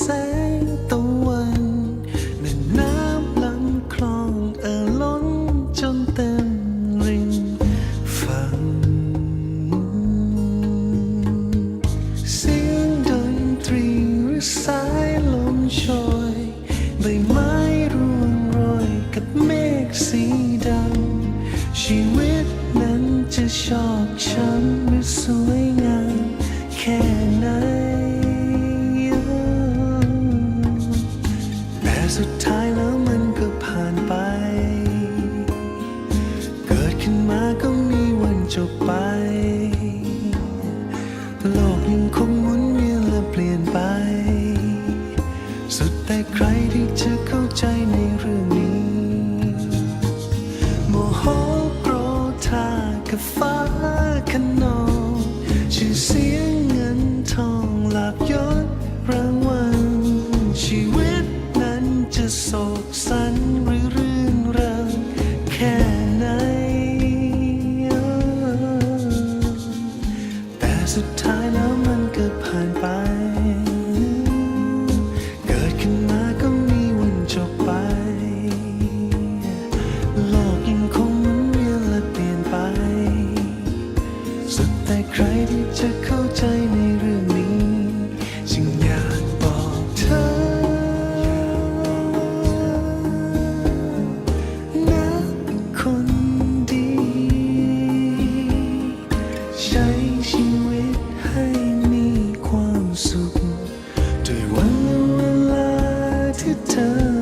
แสงตะวันแม่น้ำลำคลองเอ่อล้นจนเต็มริมฝั่งเสียงดนตรีหรือสายลมโชยใบไม้ร่วงโรยกับเมฆสีดำชีวิตนั้นจะชอกช้ำหรือสวยงามแค่ไหน สุดท้ายแล้วมันก็ผ่านไป เกิดขึ้นมาก็มีวันจบไป โลกยังคงหมุนเวียนและเปลี่ยนไป สุดแต่ใครที่จะเข้าใจในเรื่องนี้ โมโหโกรธากับฟ้าขนองชื่อเสีย กสันหรือรื่นเริงแค่ไหน แต่สุดท้ายแล้วมัน ที่เ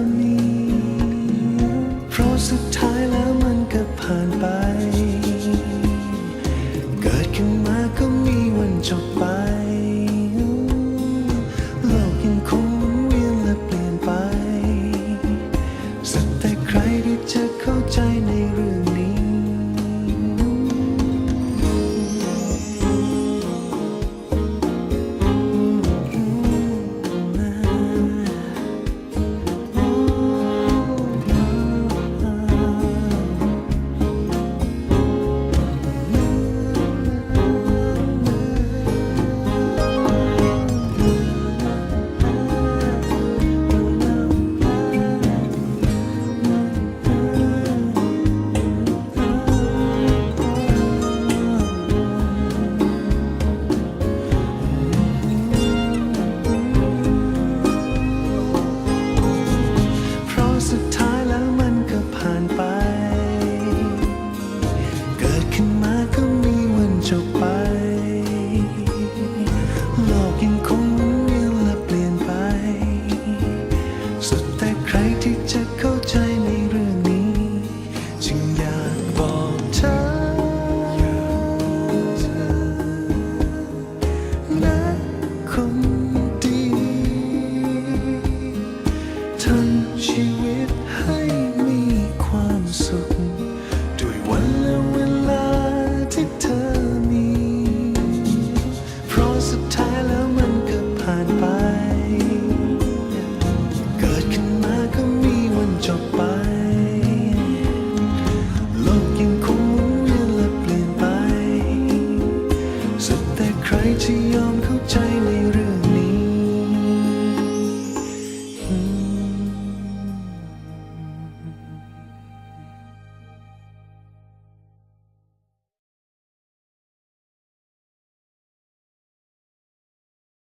ที่ยอมเข้าใจในเรื่อง